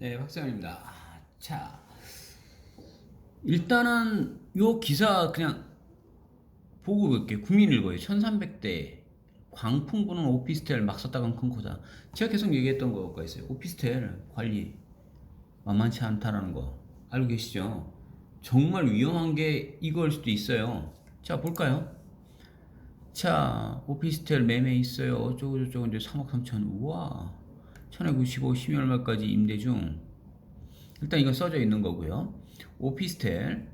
네, 박세현입니다. 자, 일단은 요 기사 그냥 보고 볼게요. 국민일보에 1300대 광풍 부는 오피스텔 막 썼다간 큰 코다. 제가 계속 얘기했던 거가 있어요. 오피스텔 관리 만만치 않다라는 거 알고 계시죠? 정말 위험한 게 이걸 수도 있어요. 자, 볼까요? 자, 오피스텔 매매 있어요. 어쩌고저쩌고 이제 3억 3천. 우와. 1095 12월 말까지 임대 중. 일단 이건 써져 있는 거고요. 오피스텔.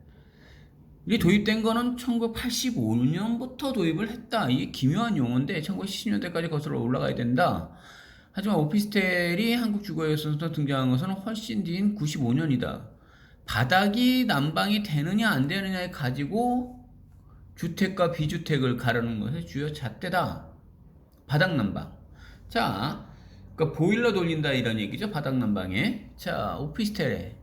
이게 도입된 거는 1985년부터 도입을 했다. 이게 기묘한 용어인데 1970년대까지 거슬러 올라가야 된다. 하지만 오피스텔이 한국 주거에서 등장한 것은 훨씬 뒤인 95년이다. 바닥이 난방이 되느냐 안 되느냐에 가지고 주택과 비주택을 가르는 것의 주요 잣대다. 바닥 난방. 자, 그러니까 보일러 돌린다 이런 얘기죠. 바닥 난방에. 자, 오피스텔에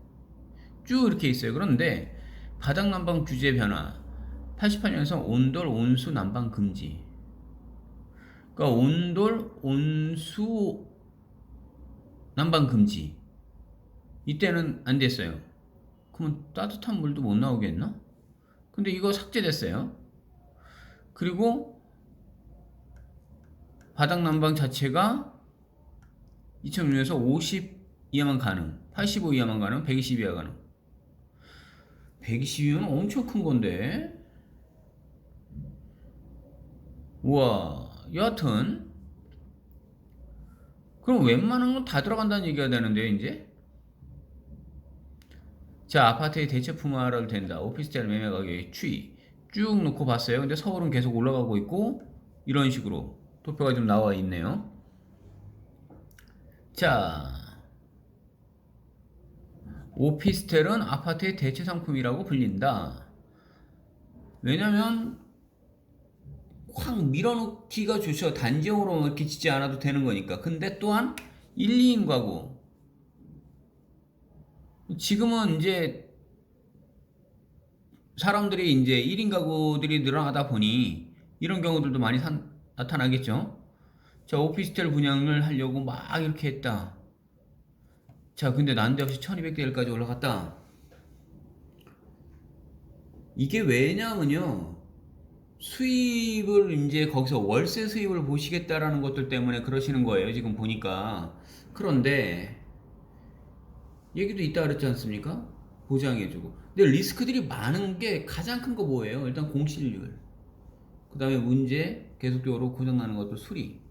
쭉 이렇게 있어요. 그런데 바닥 난방 규제 변화. 88년에서 온돌 온수 난방 금지. 그러니까 온돌 온수 난방 금지. 이때는 안 됐어요. 그러면 따뜻한 물도 못 나오겠나? 근데 이거 삭제됐어요. 그리고 바닥 난방 자체가 2006년에서 50 이하만 가능, 85 이하만 가능, 120 이하 가능. 120이면 엄청 큰 건데. 우와, 여하튼. 그럼 웬만한 건 다 들어간다는 얘기가 되는데요, 이제? 자, 아파트의 대체 품화를 된다. 오피스텔 매매 가격의 추이. 쭉 놓고 봤어요. 근데 서울은 계속 올라가고 있고, 이런 식으로 도표가 좀 나와 있네요. 자, 오피스텔은 아파트의 대체 상품이라고 불린다. 왜냐면 확 밀어넣기가 좋죠. 단지형으로 이렇게 짓지 않아도 되는 거니까. 근데 또한 1, 2인 가구. 지금은 이제 사람들이 이제 1인 가구들이 늘어나다 보니 이런 경우들도 많이 산- 나타나겠죠. 자, 오피스텔 분양을 하려고 막 이렇게 했다. 자, 근데 난데없이 1200대 1까지 올라갔다. 이게 왜냐면요. 수입을 이제 거기서 월세 수입을 보시겠다라는 것들 때문에 그러시는 거예요. 지금 보니까. 그런데 얘기도 있다 그랬지 않습니까? 보장해주고. 근데 리스크들이 많은 게 가장 큰 거 뭐예요? 일단 공실률. 그 다음에 문제, 계속적으로 고장나는 것도 수리.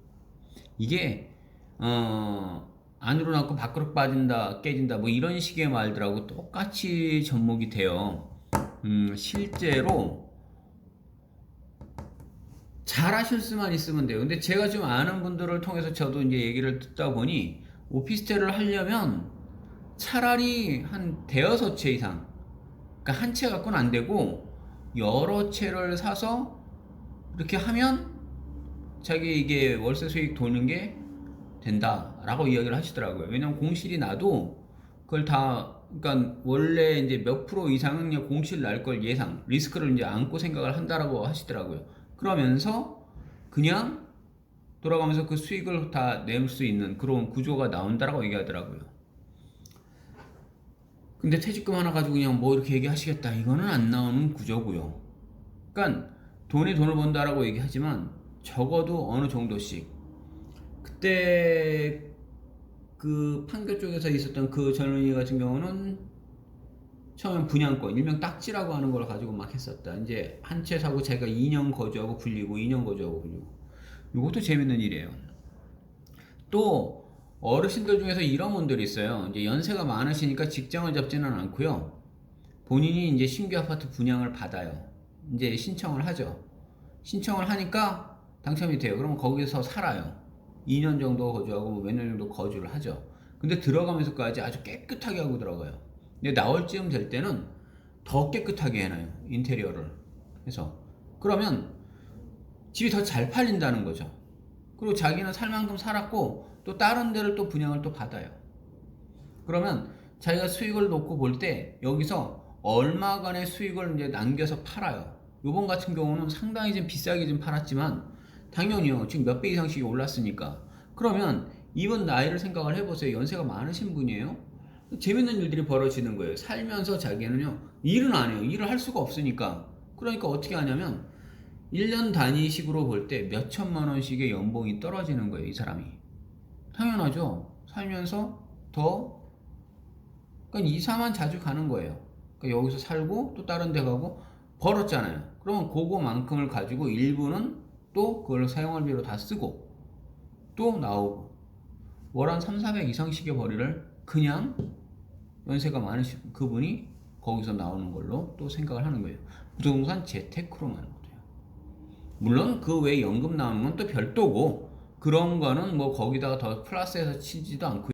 이게, 어, 안으로 나고 밖으로 빠진다, 깨진다, 뭐 이런 식의 말들하고 똑같이 접목이 돼요. 음, 실제로 잘 하실 수만 있으면 돼요. 근데 제가 좀 아는 분들을 통해서 저도 이제 얘기를 듣다 보니 오피스텔을 하려면 차라리 한 대여섯 채 이상, 그러니까 한 채 갖고는 안 되고 여러 채를 사서 이렇게 하면 자기 이게 월세 수익 도는 게 된다라고 이야기를 하시더라고요. 왜냐면 공실이 나도 그걸 다 그러니까 원래 이제 몇 프로 이상은 공실 날 걸 예상 리스크를 이제 안고 생각을 한다라고 하시더라고요. 그러면서 그냥 돌아가면서 그 수익을 다 낼 수 있는 그런 구조가 나온다라고 얘기하더라고요. 근데 퇴직금 하나 가지고 그냥 뭐 이렇게 얘기하시겠다 이거는 안 나오는 구조고요. 그러니까 돈이 돈을 번다라고 얘기하지만 적어도 어느 정도씩 그때 그 판교 쪽에서 있었던 그 젊은이 같은 경우는 처음엔 분양권 일명 딱지라고 하는 걸 가지고 막 했었다. 이제 한 채 사고 제가 2년 거주하고 불리고 2년 거주하고 불리고 이것도 재밌는 일이에요. 또 어르신들 중에서 이런 분들이 있어요. 이제 연세가 많으시니까 직장을 잡지는 않고요. 본인이 이제 신규 아파트 분양을 받아요. 이제 신청을 하죠. 신청을 하니까 당첨이 돼요. 그러면 거기서 살아요. 2년 정도 거주하고 뭐 몇년 정도 거주를 하죠. 근데 들어가면서까지 아주 깨끗하게 하고 들어가요. 근데 나올 즈음 될 때는 더 깨끗하게 해놔요. 인테리어를 해서. 그러면 집이 더 잘 팔린다는 거죠. 그리고 자기는 살 만큼 살았고 또 다른 데를 또 분양을 또 받아요. 그러면 자기가 수익을 놓고 볼 때 여기서 얼마간의 수익을 이제 남겨서 팔아요. 요번 같은 경우는 상당히 좀 비싸게 좀 팔았지만 당연히요. 지금 몇 배 이상씩 올랐으니까. 그러면 이분 나이를 생각을 해보세요. 연세가 많으신 분이에요. 재밌는 일들이 벌어지는 거예요. 살면서 자기는요, 일은 안 해요. 일을 할 수가 없으니까. 그러니까 어떻게 하냐면, 1년 단위식으로 볼 때 몇 천만 원씩의 연봉이 떨어지는 거예요, 이 사람이. 당연하죠. 살면서 더, 그러니까 이사만 자주 가는 거예요. 그러니까 여기서 살고 또 다른 데 가고 벌었잖아요. 그러면 그거만큼을 가지고 일부는 또 그걸 사용할비로 다 쓰고 또 나오고 월한 3, 400 이상씩의 벌이를 그냥 연세가 많으신 그분이 거기서 나오는 걸로 또 생각을 하는 거예요. 부동산 재테크로만. 물론 그 외에 연금 나오는 건 또 별도고 그런 거는 뭐 거기다가 더 플러스해서 치지도 않고